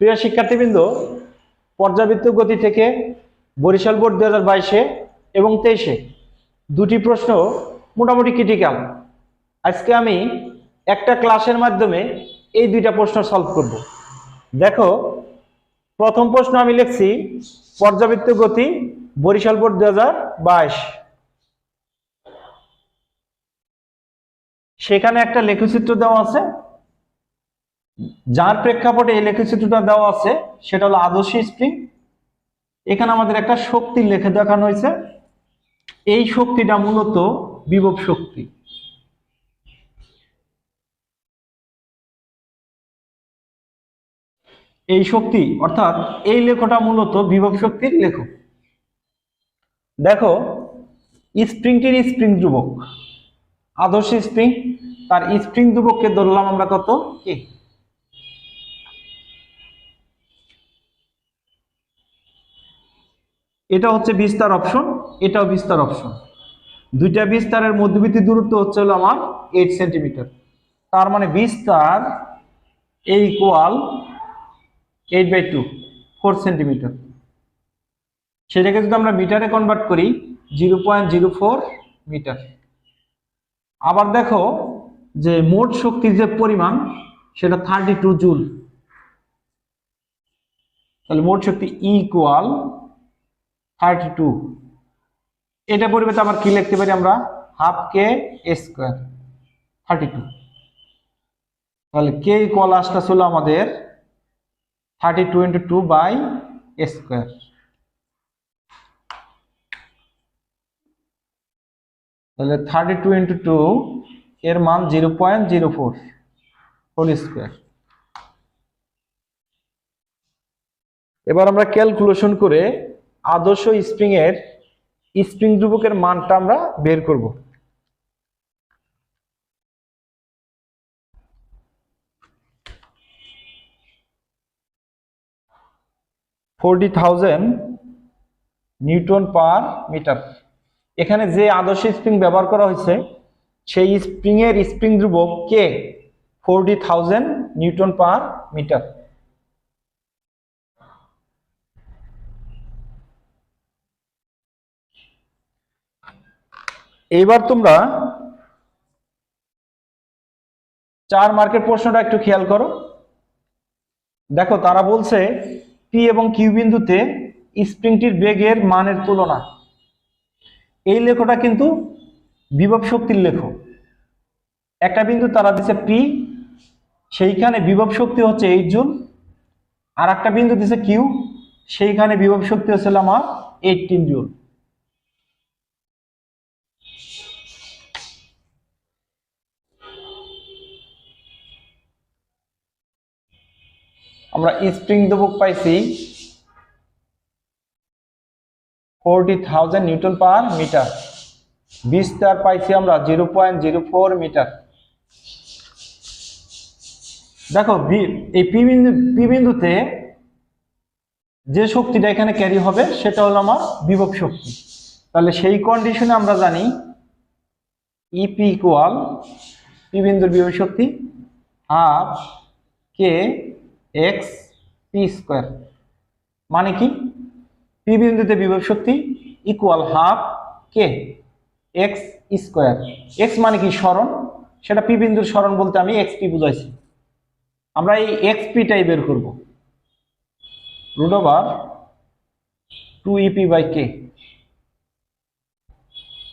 প্রিয় শিক্ষার্থীবৃন্দ, পর্যাবৃত্ত গতি থেকে বরিশাল বোর্ড দু হাজার বাইশে এবং তেইশে দুটি প্রশ্ন মোটামুটি ক্রিটিক্যাল আজকে আমি একটা ক্লাসের মাধ্যমে এই দুইটা প্রশ্ন সলভ করব। দেখো, প্রথম প্রশ্ন আমি লিখছি, পর্যাবৃত্ত গতি বরিশাল বোর্ড দু হাজার বাইশ। সেখানে একটা লেখচিত্র দেওয়া আছে যার প্রেক্ষাপটে এই দেওয়া আছে, সেটা হলো আদর্শ স্প্রিং। এখানে আমাদের একটা শক্তির লেখে দেখানো হয়েছে। এই শক্তিটা মূলত বিভব শক্তি। এই শক্তি, অর্থাৎ এই লেখটা মূলত বিভব শক্তির লেখ দেখো, স্প্রিংটির স্প্রিং ধ্রুবক। আদর্শ স্প্রিং, তার স্প্রিং ধ্রুবককে ধরলাম আমরা কত? কি? এটা হচ্ছে বিস্তার অপশন, এটাও বিস্তার অপশন। দুইটা বিস্তারের মধ্যবর্তী দূরত্ব হচ্ছে হলো আমার এইট সেন্টিমিটার তার মানে বিস্তার A equal eight by two four centimetre সেটাকে যদি আমরা মিটারে কনভার্ট করি zero point zero four metre আবার দেখো যে মোট শক্তির যে পরিমাণ, সেটা থার্টি টু জুল তাহলে মোট শক্তি ইকুয়াল থার্টি টু। এটা পরিবর্তে আবার কি লিখতে পারি আমরা? Half K square thirty two. তাহলে কে ইকুয়াল আসটা ছিল আমাদের thirty two into two by square তাহলে থার্টি টু ইন্টু টু এর মান zero point zero four whole square এবার আমরা ক্যালকুলেশন করে আদর্শ স্প্রিং এর স্প্রিং ধ্রুবকের মানটা আমরা বের করব। Forty thousand newton per metre. এখানে যে আদর্শ স্প্রিং ব্যবহার করা হয়েছে, সেই স্প্রিং এর স্প্রিং ধ্রুবক কে? Forty thousand newton per metre. এইবার তোমরা চার মার্কের প্রশ্নটা একটু খেয়াল করো। দেখো, তারা বলছে পি এবং কিউ বিন্দুতে স্প্রিংটির বেগের মানের তুলনা। এই লেখটা কিন্তু বিভব শক্তির লেখ। একটা বিন্দু তারা দিছে পি সেইখানে বিভব শক্তি হচ্ছে এইট জুল। আর একটা বিন্দু দিছে কিউ সেইখানে বিভব শক্তি হচ্ছে আমার এইটিন জুল। আমরা স্প্রিং দেবক পাইছি forty thousand newton per metre. বিস্তার পাইছি আমরা zero point zero four metre. দেখো এই পি বিন্দু, পি বিন্দুতে যে শক্তিটা এখানে ক্যারি হবে সেটা হলো আমার বিভব শক্তি। তাহলে সেই কন্ডিশনে আমরা জানি ইপি ইকুয়াল পি বিন্দুর বিভব শক্তি half K X P square. মানে কি? পি বিন্দুতে বিভব শক্তি equal half K X square X মানে কি? স্মরণ। সেটা পি বিন্দুর স্মরণ বলতে আমি এক্স পি বুঝাইছি। আমরা এই এক্স পিটাই বের করব। Root over two EP by K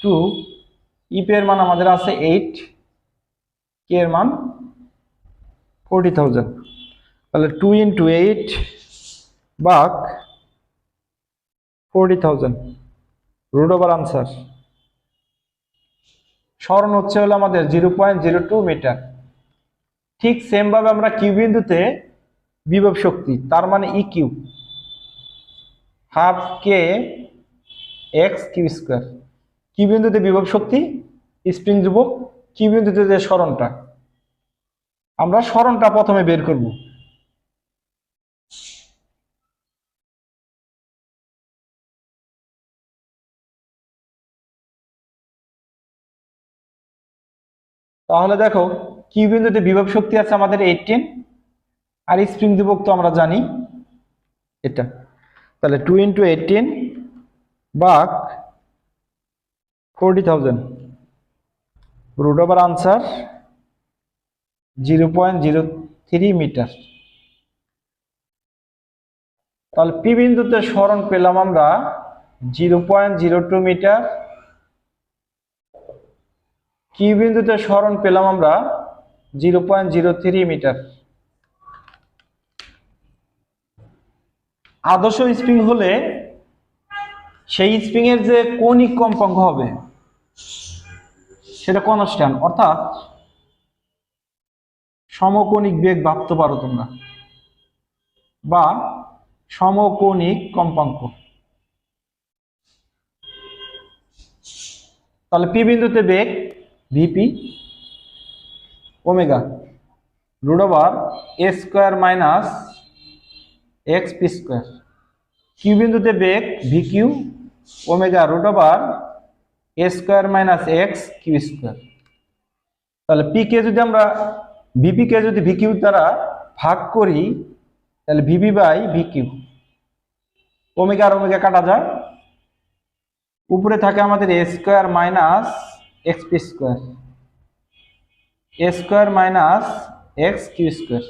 two EP এর মান আমাদের আছে এইট কে এর মান ফোরটি থাউজেন্ড তাহলে টু ইন্টু এইট বাক forty thousand root over answer স্মরণ হচ্ছে হলো আমাদের zero point zero two metre ঠিক সেম ভাবে আমরা কিউ বিন্দুতে বিভব শক্তি, তার মানে E Q half K X Q square কি বিন্দুতে বিভব শক্তি স্প্রিং যুবক কি বিন্দুতে যে স্মরণটা আমরা স্মরণটা প্রথমে বের করব। তাহলে দেখো কি বিন্দুতে বিভব শক্তি আছে আমাদের এইটিন আর স্প্রিং ধ্রুবক তো আমরা জানি এটা। তাহলে টু ইন্টু এইটিন বাক forty thousand root over answer zero point zero three metre তাহলে পি বিন্দুতে স্মরণ পেলাম আমরা zero point zero two metre Q বিন্দুতে স্মরণ পেলাম আমরা zero point zero three metre. আদর্শ স্প্রিং হলে সেই স্প্রিং এর যে কৌণিক কম্পাঙ্ক হবে, সেটা কনস্ট্যান্ট, অর্থাৎ সমকৌণিক বেগ ভাবতে পারো তোমরা, বা সমকৌণিক কম্পাঙ্ক। তাহলে পি বিন্দুতে বেগ V P omega root over A square minus X P square Q বিন্দুতে বেগ V Q omega root over A square minus X Q square তাহলে পি কে যদি আমরা ভিপি কে যদি ভি কিউ দ্বারা ভাগ করি, তাহলে V P by V Q omega R omega কাটা যায়। উপরে থাকে আমাদের A square minus X P square. A square minus X Q square.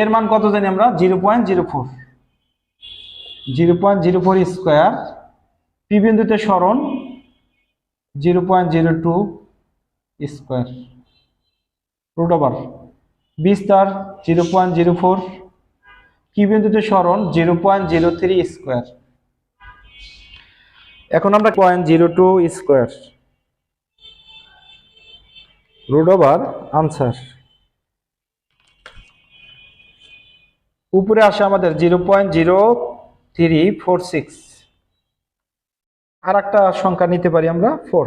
এর মান কত জানি আমরা? Zero point zero four. Zero point zero four square. P বিন্দুতে স্মরণ, zero point zero two square. Root over. বিস্তার zero point zero four. Q বিন্দুতে স্মরণ? Zero point zero three square. এখন আমরা point zero two square root over answer উপরে আসে আমাদের zero point zero three four six আর একটা সংখ্যা নিতে পারি আমরা four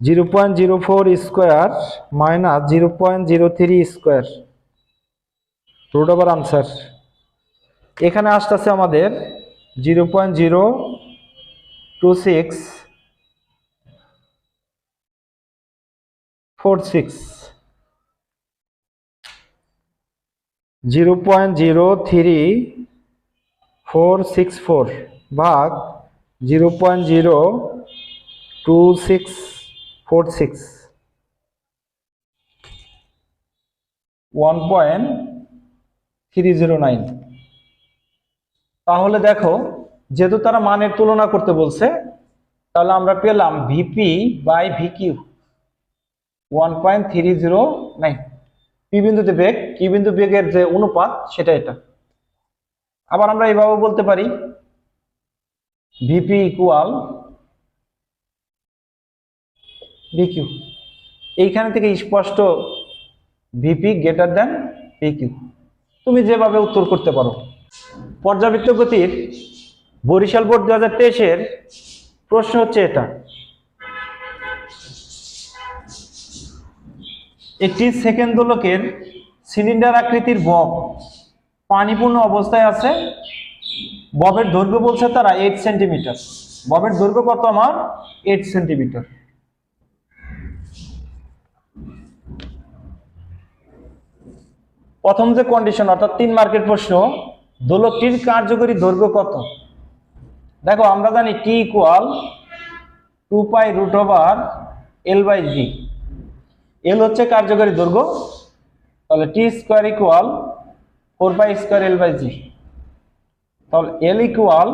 zero point zero four square minus zero point zero three square root over answer এখানে আসতেছে আমাদের zero point zero two six four six zero point zero three four six four ভাগ zero point zero two six four six one point three zero nine তাহলে দেখো, যেহেতু তারা মানের তুলনা করতে বলছে, তাহলে আমরা পেলাম V P by V Q one point three zero nine P বিন্দুতে বেগ কি বিন্দু বেগের যে অনুপাত, সেটা এটা। আবার আমরা এইভাবে বলতে পারি ভিপি ইকুয়াল ভিকিউ এইখানে থেকে স্পষ্ট ভিপি গ্রেটার দেন পিকিউ তুমি যেভাবে উত্তর করতে পারো। পর্যাবৃত্ত গতির বরিশাল বোর্ড দু হাজার তেইশের প্রশ্ন হচ্ছে এটা। একটি সেকেন্ড দোলকের সিলিন্ডার আকৃতির বব পানিপূর্ণ অবস্থায় আছে। ববের দৈর্ঘ্য বলছে তারা এইট সেন্টিমিটার ববের দৈর্ঘ্য কত আমার? এইট সেন্টিমিটার প্রথম যে কন্ডিশন অর্থাৎ তিন মার্কের প্রশ্ন দোলকটির কার্যকরী দৈর্ঘ্য কত? দেখো, আমরা জানি T equal to pi root over L by G L হচ্ছে কার্যকরী দৈর্ঘ্য। তাহলে T square equal four pi square L by G তাহলে L equal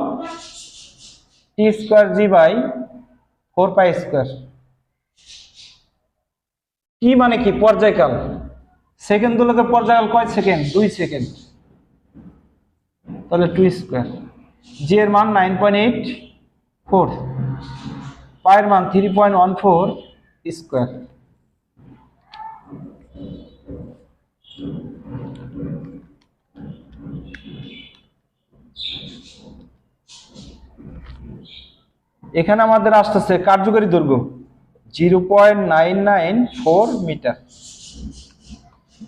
T square G by four pi square কি মানে কি? পর্যায়কাল। সেকেন্ড দোলকের পর্যায়কাল কয় সেকেন্ড? দুই সেকেন্ড। তাহলে টু স্কোয়ার জি এর মান নাইন পয়েন্ট এইট ফোর পায়ের মান three point one four square এখানে আমাদের আসতেছে কার্যকরী দৈর্ঘ্য zero point nine nine four metre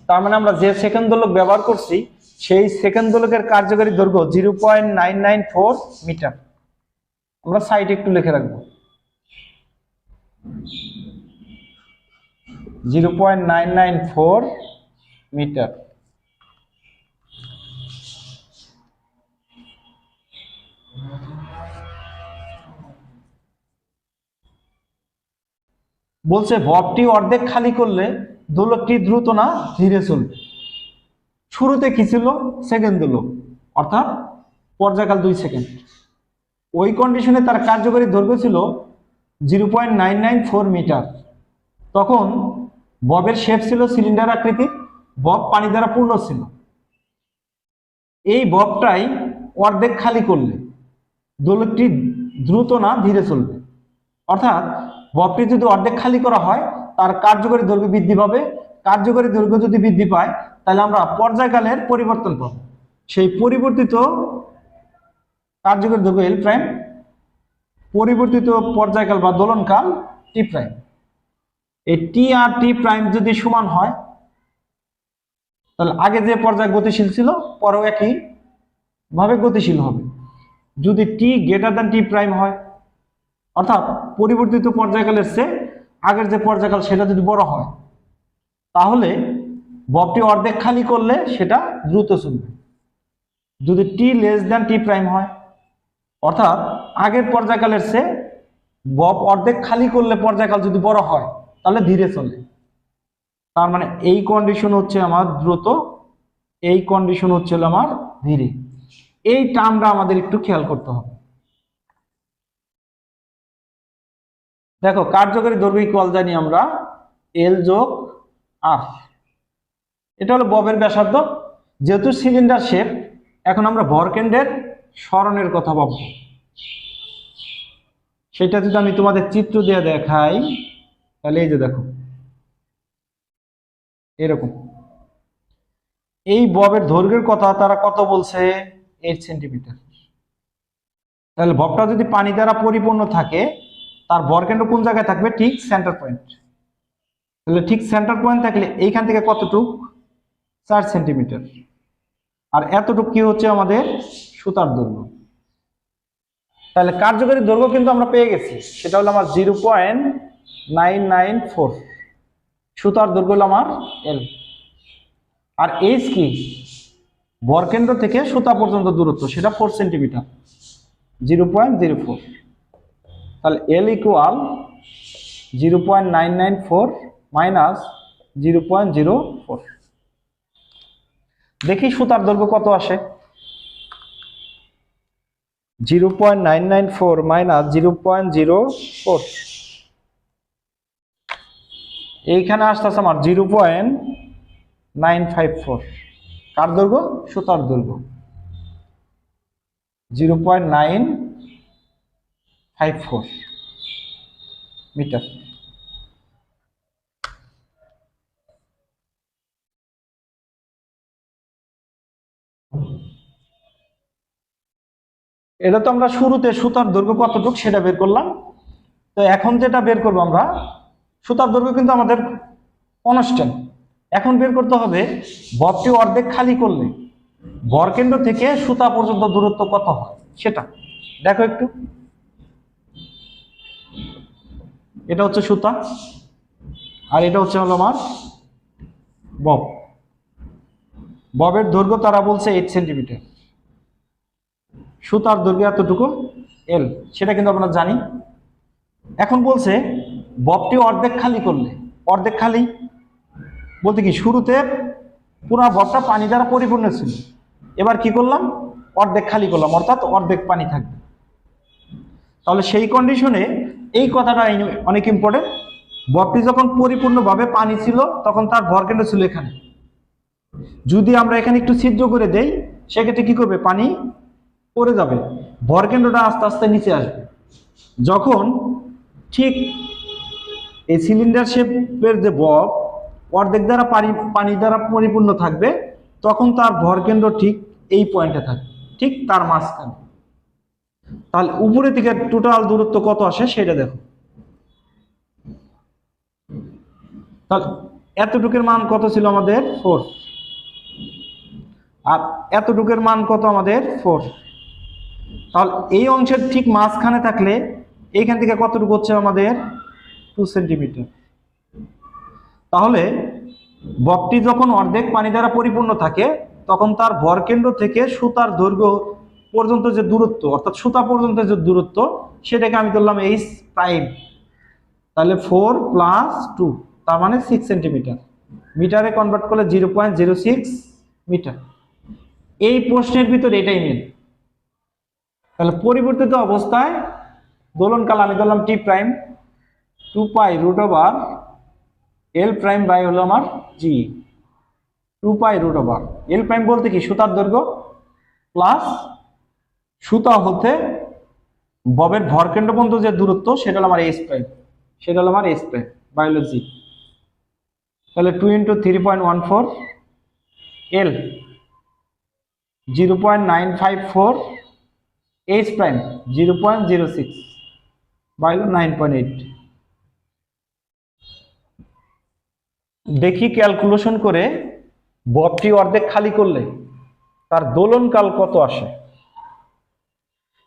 তার মানে আমরা যে সেকেন্ড দোলক ব্যবহার করছি সেই সেকেন্ড দোলকের কার্যকরী দৈর্ঘ্য zero point nine nine four metre আমরা সাইড একটু লিখে রাখব। Zero point nine nine four metre বলছে, ভবটি অর্ধেক খালি করলে দোলকটি দ্রুত না ধীরে চলবে। শুরুতে কি ছিল? সেকেন্ড দোলক অর্থাৎ পর্যায়কাল দুই সেকেন্ড। ওই কন্ডিশনে তার কার্যকরী দৈর্ঘ্য ছিল zero point nine nine four metre তখন ববের শেপ ছিল সিলিন্ডার আকৃতির বব পানি দ্বারা পূর্ণ ছিল। এই ববটাই অর্ধেক খালি করলে দোলকটি দ্রুত না ধীরে চলবে। অর্থাৎ ববটি যদি অর্ধেক খালি করা হয়, তার কার্যকরী দৈর্ঘ্য বৃদ্ধি পাবে। কার্যকরী দৈর্ঘ্য যদি বৃদ্ধি পায় তাহলে আমরা পর্যায়কালের পরিবর্তন পাব। সেই পরিবর্তিত কার্যকরী দৈর্ঘ্য এল প্রাইম পরিবর্তিত পর্যায়কাল বা দোলনকাল টি প্রাইম এই টি আর টি প্রাইম যদি সমান হয়, তাহলে আগে যে পর্যায় গতিশীল ছিল, পরেও একই ভাবে গতিশীল হবে। যদি T greater than T prime হয়, অর্থাৎ পরিবর্তিত পর্যায়কালের চেয়ে আগের যে পর্যায়কাল সেটা যদি বড় হয়, তাহলে ববটি অর্ধেক খালি করলে সেটা দ্রুত চলবে। যদি T less than T prime হয়, অর্থাৎ আগের পর্যায়কালের সে বব অর্ধেক খালি করলে পর্যায়কাল যদি বড় হয়, তাহলে ধীরে চলে। তার মানে এই কন্ডিশন হচ্ছে আমার দ্রুত, এই কন্ডিশন হচ্ছে আমার ধীরে। এই টার্মটা আমাদের একটু খেয়াল করতে হবে। দেখো, কার্যকরী দৈর্ঘ্য ইকুয়াল জানি আমরা এল যোগ আর এটা হলো ববের ব্যাসার্ধ। যেহেতু সিলিন্ডার শেপ এখন আমরা ভরকেন্দ্রের স্মরণের কথা ভাবব। সেটা যদি আমি তোমাদের চিত্র দিয়ে দেখাই, তাহলে এই যে দেখো, এরকম। এই ববের দৈর্ঘ্যের কথা তারা কত বলছে? এইট সেন্টিমিটার তাহলে ববটা যদি পানি দ্বারা পরিপূর্ণ থাকে, তার বরকেন্দ্র কোন জায়গায় থাকবে? ঠিক সেন্টার পয়েন্ট তাহলে ঠিক সেন্টার পয়েন্ট থাকলে এইখান থেকে কতটুক? চার সেন্টিমিটার। আর এতটুকু কি হচ্ছে আমাদের? সুতার দৈর্ঘ্য। তাহলে কার্যকরী দৈর্ঘ্য কিন্তু আমরা পেয়ে গেছি। সেটা হলো আমার zero point nine nine four. সুতার দৈর্ঘ্য হলো আমার এল। আর এইচ কি? বরকেন্দ্র থেকে সুতা পর্যন্ত দূরত্ব, সেটা four centimetre. Zero point zero four. তাহলে L equal zero point nine nine four minus zero point zero four. দেখি সুতার দৈর্ঘ্য কত আসে? Zero point nine nine four minus zero point zero four. এইখানে আসতেছে আমার zero point nine five four. কার দৈর্ঘ্য? সুতার দৈর্ঘ্য। Zero point nine five four. Metre. এটা তো আমরা শুরুতে সুতার দৈর্ঘ্য কতটুক সেটা বের করলাম। তো এখন যেটা বের করব আমরা, সুতার দৈর্ঘ্য কিন্তু আমাদের কনস্ট্যান্ট এখন বের করতে হবে ববটি অর্ধেক খালি করলে বরকেন্দ্র থেকে সুতা পর্যন্ত দূরত্ব কত হয়? সেটা। দেখো একটু। এটা হচ্ছে সুতা, আর এটা হচ্ছে হলো আমার বব ববের দৈর্ঘ্য তারা বলছে এইট সেন্টিমিটার সুতার দৈর্ঘ্য এতটুকু এল সেটা কিন্তু আমরা জানি। এখন বলছে, ববটি অর্ধেক খালি করলে, অর্ধেক খালি বলতে কি, শুরুতে পুরো ববটা পানি দ্বারা পরিপূর্ণ ছিল। এবার কি করলাম? অর্ধেক খালি করলাম, অর্থাৎ অর্ধেক পানি থাকবে। তাহলে সেই কন্ডিশনে এই কথাটা অনেক ইম্পর্টেন্ট ববটি যখন পরিপূর্ণভাবে পানি ছিল, তখন তার ভরকেন্দ্র ছিল এখানে। যদি আমরা এখানে একটু ছিদ্র করে দেই, সেক্ষেত্রে কি করবে? পানি পড়ে যাবে। ভরকেন্দ্রটা আস্তে আস্তে নিচে আসবে। যখন ঠিক এই সিলিন্ডার শেপের যে বব অর্ধেক দ্বারা পানি পানি দ্বারা পরিপূর্ণ থাকবে, তখন তার ভরকেন্দ্র ঠিক এই পয়েন্টে থাকবে। ঠিক তার মাঝখানে। তাহলে উপরে থেকে টোটাল দূরত্ব কত আসে সেটা দেখো। তাহলে এতটুকের মান কত ছিল আমাদের? ফোর আর এতটুকের মান কত আমাদের? ফোর তাহলে এই অংশের ঠিক মাঝখানে থাকলে এইখান থেকে কতটুকু হচ্ছে আমাদের? টু সেন্টিমিটার তাহলে বকটি যখন অর্ধেক পানি দ্বারা পরিপূর্ণ থাকে, তখন তার ভরকেন্দ্র থেকে সুতার দৈর্ঘ্য পর্যন্ত যে দূরত্ব, অর্থাৎ সুতা পর্যন্ত যে দূরত্ব, সেটাকে আমি ধরলাম এইচ প্রাইম তাহলে ফোর প্লাস টু তার মানে সিক্স সেন্টিমিটার মিটারে কনভার্ট করলে zero point zero six metre এই প্রশ্নের ভিতরে এটাই মেন তাহলে পরিবর্তিত অবস্থায় দোলনকাল আমি ধরলাম T prime two pi root over L prime by হলো আমার G two pi root over L prime বলতে কি? সুতার দৈর্ঘ্য প্লাস সুতা হতে ববের ভরকেন্দ্র পর্যন্ত যে দূরত্ব, সেটা হলো আমার এস প্রাইম সেটা হলো আমার এস প্রাইম বায়োলজি তাহলে two into three point one four L zero point nine five four H prime zero point zero six by nine point eight. দেখি ক্যালকুলেশন করে ববটি অর্ধেক খালি করলে তার দোলনকাল কত আসে?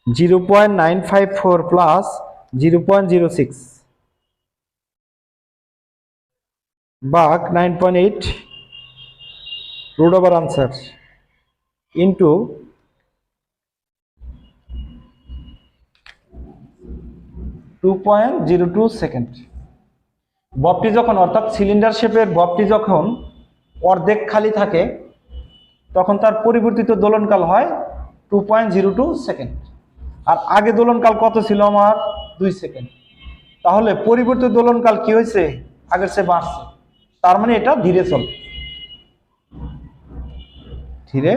Zero point nine five four plus zero point zero six বাক nine point eight root over answer into two point zero two second ববটি যখন, অর্থাৎ সিলিন্ডার শেপের ববটি যখন অর্ধেক খালি থাকে, তখন তার পরিবর্তিত দোলনকাল হয় two point zero two second আর আগে দোলনকাল কত ছিল আমার? দুই সেকেন্ড তাহলে পরিবর্তিত দোলনকাল কি হয়েছে? আগের সে বাড়ছে। তার মানে এটা ধীরে চলে ধীরে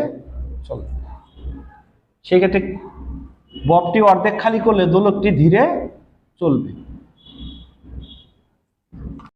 চলে। সেক্ষেত্রে ববটি অর্ধেক খালি করলে দোলকটি ধীরে চলবে।